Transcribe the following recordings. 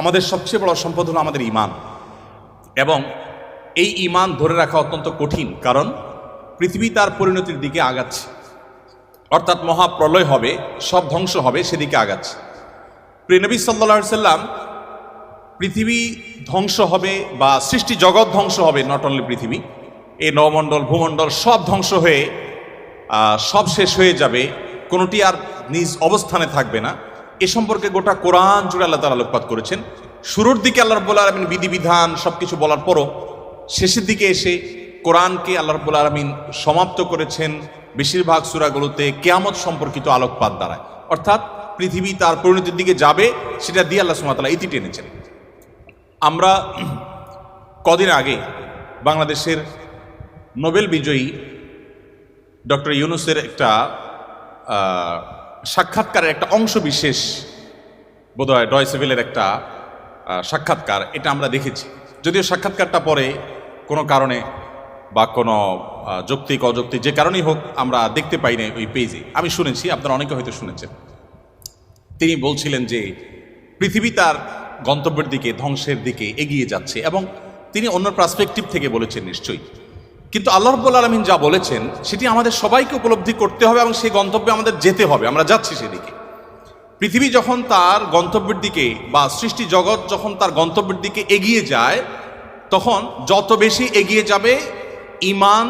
আমাদের সবচেয়ে বড় সম্পদ হলো আমাদের ইমান এবং এই ইমান ধরে রাখা অত্যন্ত কঠিন, কারণ পৃথিবী তার পরিণতির দিকে আগাচ্ছে। অর্থাৎ মহাপ্রলয় হবে, সব ধ্বংস হবে সেদিকে আগাচ্ছে। প্রিনবী সাল্লা সাল্লাম পৃথিবী ধ্বংস হবে বা সৃষ্টি জগৎ ধ্বংস হবে নট অনলি পৃথিবী, এই নবমণ্ডল, ভূমণ্ডল সব ধ্বংস হয়ে সব শেষ হয়ে যাবে, কোনোটি আর নিজ অবস্থানে থাকবে না। এ সম্পর্কে গোটা কোরআন জুড়ে আল্লাহ তালা আলোকপাত করেছেন। শুরুর দিকে আল্লাহ রব্বুল আলমিন বিধিবিধান সব কিছু বলার পরও শেষের দিকে এসে কোরআনকে আল্লাহ রব্বুল আলমিন সমাপ্ত করেছেন। বেশিরভাগ সুরাগুলোতে কেয়ামত সম্পর্কিত আলোকপাত দ্বারায়। অর্থাৎ পৃথিবী তার পরিণতির দিকে যাবে, সেটা দিয়ে আল্লাহ সুমাতালা ইতি টেনেছেন। আমরা কদিন আগে বাংলাদেশের নোবেল বিজয়ী ডক্টর ইউনুসের একটা সাক্ষাৎকারের একটা অংশ বিশেষ বোধহয় ডয়সেভেলের একটা সাক্ষাৎকার, এটা আমরা দেখেছি। যদিও সাক্ষাৎকারটা পরে কোনো কারণে বা কোনো যৌক্তিক, অযৌক্তিক যে কারণেই হোক আমরা দেখতে পাই না ওই পেজে। আমি শুনেছি, আপনারা অনেকে হয়তো শুনেছেন। তিনি বলছিলেন যে পৃথিবী তার গন্তব্যের দিকে, ধ্বংসের দিকে এগিয়ে যাচ্ছে এবং তিনি অন্য পার্সপেক্টিভ থেকে বলেছেন নিশ্চয়ই। কিন্তু আল্লাহ রব্বুল আলমিন যা বলেছেন, সেটি আমাদের সবাইকে উপলব্ধি করতে হবে এবং সেই গন্তব্যে আমাদের যেতে হবে। আমরা যাচ্ছি সেদিকে। পৃথিবী যখন তার গন্তব্যের দিকে বা সৃষ্টি জগৎ যখন তার গন্তব্যের দিকে এগিয়ে যায়, তখন যত বেশি এগিয়ে যাবে ইমান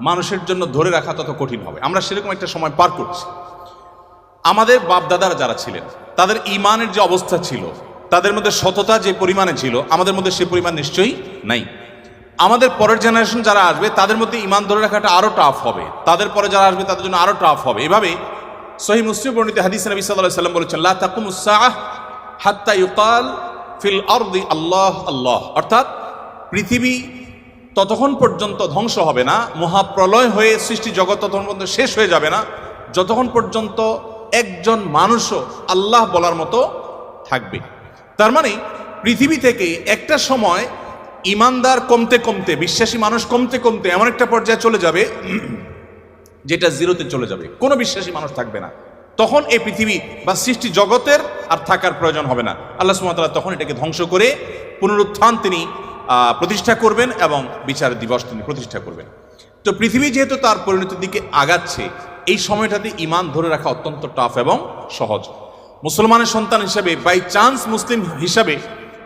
মানুষের জন্য ধরে রাখা তত কঠিন হবে। আমরা সেরকম একটা সময় পার করছি। আমাদের বাপদাদারা যারা ছিলেন, তাদের ইমানের যে অবস্থা ছিল, তাদের মধ্যে সততা যে পরিমাণে ছিল, আমাদের মধ্যে সে পরিমাণ নিশ্চয়ই নাই। আমাদের পরের জেনারেশন যারা আসবে, তাদের মধ্যে ইমান ধরে রাখাটা আরও টাফ হবে। তাদের পরে যারা আসবে, তাদের জন্য আরও টাফ হবে। এভাবে সহি মুসলিম বর্ণিত হাদিস নবী সাল্লাহ সাল্লাম বলেছেন, লা তাকুমুসাহ হাত্তা ইউকাল ফিল আরদি আল্লাহ আল্লাহ। অর্থাৎ পৃথিবী ততক্ষণ পর্যন্ত ধ্বংস হবে না, মহাপ্রলয় হয়ে সৃষ্টি জগৎ ততক্ষণ পর্যন্ত শেষ হয়ে যাবে না, যতক্ষণ পর্যন্ত একজন মানুষও আল্লাহ বলার মতো থাকবে। তার মানে পৃথিবী থেকে একটা সময় ইমানদার কমতে কমতে, বিশ্বাসী মানুষ কমতে কমতে এমন একটা পর্যায়ে চলে যাবে যেটা জিরোতে চলে যাবে। কোনো বিশ্বাসী মানুষ থাকবে না। তখন এই পৃথিবী বা সৃষ্টি জগতের আর থাকার প্রয়োজন হবে না। আল্লাহ সুমতাল্লাহ তখন এটাকে ধ্বংস করে পুনরুত্থান তিনি প্রতিষ্ঠা করবেন এবং বিচার দিবস তিনি প্রতিষ্ঠা করবেন। তো পৃথিবী যেহেতু তার পরিণতির দিকে আগাচ্ছে, এই সময়টাতে ইমান ধরে রাখা অত্যন্ত টাফ এবং সহজ। মুসলমানের সন্তান হিসাবে বাই চান্স মুসলিম হিসাবে,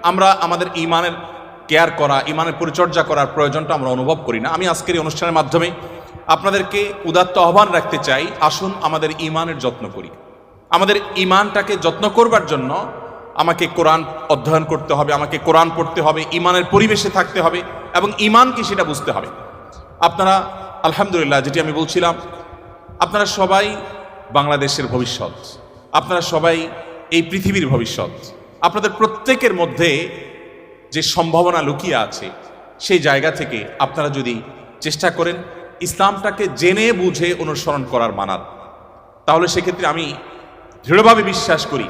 আমরা আমাদের ইমানের কেয়ার করা, ইমানের পরিচর্যা করার প্রয়োজনটা আমরা অনুভব করি না। আমি আজকের এই অনুষ্ঠানের মাধ্যমে আপনাদেরকে উদাত্ত আহ্বান রাখতে চাই, আসুন আমাদের ইমানের যত্ন করি। আমাদের ইমানটাকে যত্ন করবার জন্য আমাকে কোরআন অধ্যয়ন করতে হবে, আমাকে কোরআন পড়তে হবে, ইমানের পরিবেশে থাকতে হবে এবং ইমান কি সেটা বুঝতে হবে। আপনারা, আলহামদুলিল্লাহ, যেটি আমি বলছিলাম, আপনারা সবাই বাংলাদেশের ভবিষ্যৎ। আপনারা সবাই এই পৃথিবীর ভবিষ্যৎ। আপনাদের প্রত্যেকের মধ্যে যে সম্ভাবনা লুকিয়ে আছে, সেই জায়গা থেকে আপনারা যদি চেষ্টা করেন ইসলামটাকে জেনে বুঝে অনুসরণ করার মানার তাহলে সেক্ষেত্রে আমি দৃঢ়ভাবে বিশ্বাস করি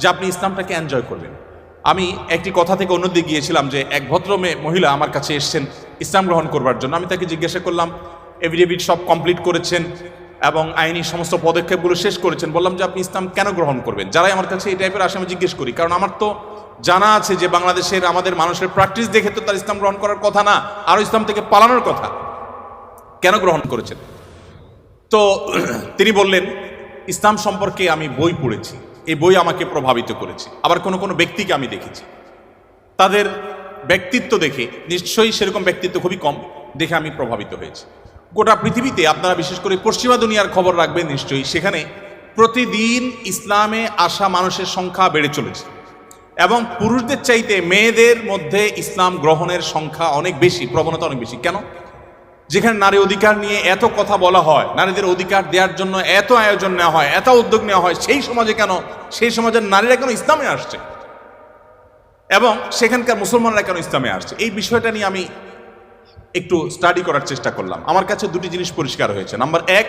যে আপনি ইসলামটাকে এনজয় করবেন। আমি একটি কথা থেকে অন্যদিকে গিয়েছিলাম যে এক ভদ্র মেয়ে মহিলা আমার কাছে এসছেন ইসলাম গ্রহণ করবার জন্য। আমি তাকে জিজ্ঞাসা করলাম এভিডেভিট সব কমপ্লিট করেছেন এবং আইনি সমস্ত পদক্ষেপগুলো শেষ করেছেন? বললাম যে, আপনি ইসলাম কেন গ্রহণ করবেন? যারাই আমার কাছে এই টাইপের আসে, আমি জিজ্ঞেস করি, কারণ আমার তো জানা আছে যে বাংলাদেশের আমাদের মানুষের প্র্যাকটিস দেখে তো তার ইসলাম গ্রহণ করার কথা না, আরও ইসলাম থেকে পালানোর কথা। কেন গ্রহণ করেছেন? তো তিনি বললেন, ইসলাম সম্পর্কে আমি বই পড়েছি। এই বই আমাকে প্রভাবিত করেছে। আবার কোনো কোনো ব্যক্তিকে আমি দেখেছি। তাদের ব্যক্তিত্ব দেখে নিশ্চয়ই সেরকম ব্যক্তিত্ব খুবই কম দেখে আমি প্রভাবিত হয়েছি। গোটা পৃথিবীতে আপনারা বিশেষ করে পশ্চিমা দুনিয়ার খবর রাখবেন নিশ্চয়ই, সেখানে প্রতিদিন ইসলামে আসা মানুষের সংখ্যা বেড়ে চলেছে। এবং পুরুষদের চাইতে মেয়েদের মধ্যে ইসলাম গ্রহণের সংখ্যা অনেক বেশি, প্রবণতা অনেক বেশি। কেন? যেখানে নারী অধিকার নিয়ে এত কথা বলা হয়, নারীদের অধিকার দেওয়ার জন্য এত আয়োজন নেওয়া হয়, এত উদ্যোগ নেওয়া হয়, সেই সমাজে কেন? সেই সমাজের নারীরা কেন ইসলামে আসছে? এবং সেখানকার মুসলমানরা কেন ইসলামে আসছে? এই বিষয়টা নিয়ে আমি একটু স্টাডি করার চেষ্টা করলাম। আমার কাছে দুটি জিনিস পরিষ্কার হয়েছে। নাম্বার এক,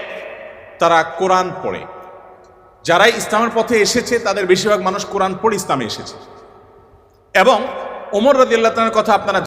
তারা কোরআন পড়ে। যারাই ইসলামের পথে এসেছে, তাদের বেশিরভাগ মানুষ কোরআন পড়ে ইসলামে এসেছে। এবং ওমর রাদিয়াল্লাহ তাআলার কথা আপনারা